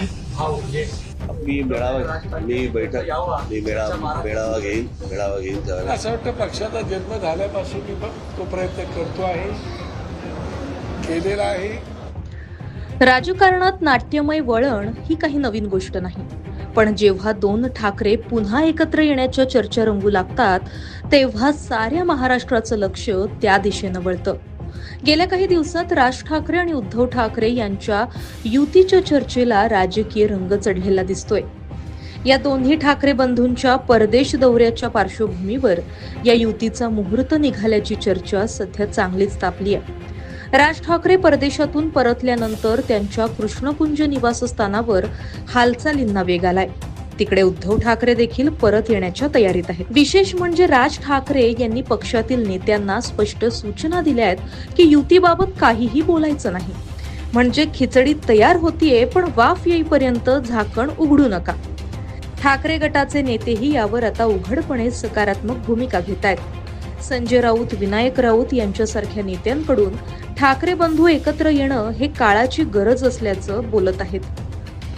मी मेळावा मी बैठक मी मेळावा मेळावा घेईन मेळावा घेईन त्यावेळेला. असं वाटतं पक्षाचा जन्म झाल्यापासून मी पण तो प्रयत्न करतो आहे. केलेला आहे. राजकारणात नाट्यमय वळण ही काही नवीन गोष्ट नाही. पण जेव्हा दोन ठाकरे पुन्हा एकत्र येण्याच्या चर्चा रंगू लागतात तेव्हा साऱ्या महाराष्ट्राचं लक्ष त्या दिशेनं वळतं. गेल्या काही दिवसात राज ठाकरे आणि उद्धव ठाकरे यांच्या युतीच्या चर्चेला राजकीय रंग चढलेला दिसतोय. या दोन्ही ठाकरे बंधूंच्या परदेश दौऱ्याच्या पार्श्वभूमीवर या युतीचा मुहूर्त निघाल्याची चर्चा सध्या चांगलीच तापली आहे. राज ठाकरे परदेशातून परतल्यानंतर त्यांच्या कृष्णकुंज निवासस्थानावर हालचालींना वेग आलाय. तिकडे उद्धव ठाकरे देखील परत येण्याच्या तयारीत आहेत. विशेष म्हणजे राज ठाकरे यांनी पक्षातील नेत्यांना स्पष्ट सूचना दिल्या आहेत की युतीबाबत काहीही बोलायचं नाही. म्हणजे खिचडी तयार होतीये पण वाफ येईपर्यंत झाकण उघडू नका. ठाकरे गटाचे नेतेही यावर आता उघडपणे सकारात्मक भूमिका घेत आहेत संजय राऊत विनायक राऊत यांच्यासारख्या नेत्यांकडून ठाकरे बंधू एकत्र येणं हे काळाची गरज असल्याचं बोलत आहेत.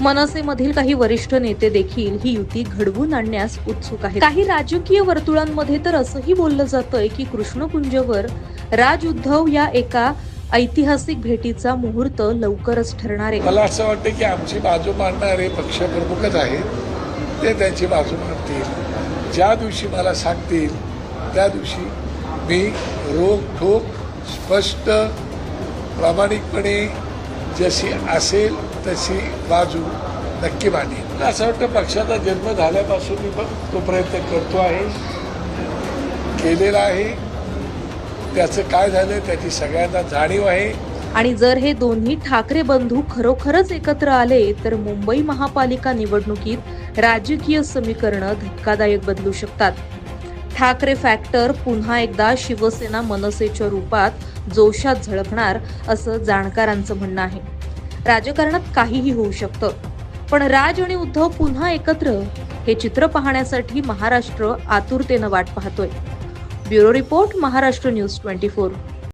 मनसेमधील काही वरिष्ठ नेते देखील ही युती घडवून आणण्यास उत्सुक आहेत. काही राजकीय वर्तुळांमध्ये तर असंही बोललं जातंय की कृष्णकुंजवर राज उद्धव या एका ऐतिहासिक भेटीचा मुहूर्त लवकरच ठरणार आहे. मला असं वाटतं की आमची बाजू मांडणारे पक्षप्रमुखच आहेत. ते त्यांची बाजू मांडतील. ज्या दिवशी मला सांगतील त्या दिवशी मी रोख ठोक स्पष्ट प्रामाणिकपणे जशी असेल तशी बाजू नक्की मांडेल असं वाटतं पक्षाचा जन्म झाल्यापासून मी पण तो प्रयत्न करतो आहे. केलेला आहे. त्याचं काय झालं त्याची सगळ्यांना जाणीव आहे. आणि जर हे दोन्ही ठाकरे बंधू खरोखरच एकत्र आले तर मुंबई महापालिका निवडणुकीत राजकीय समीकरणं धक्कादायक बदलू शकतात. ठाकरे फॅक्टर पुन्हा एकदा शिवसेना मनसेच्या रूपात जोशात झळकणार असं जाणकारांचं म्हणणं आहे. राजकारणात काहीही होऊ शकतं. पण राज आणि उद्धव पुन्हा एकत्र हे चित्र पाहण्यासाठी महाराष्ट्र आतुरतेनं वाट पाहतोय. Bureau report Maharashtra news twenty four.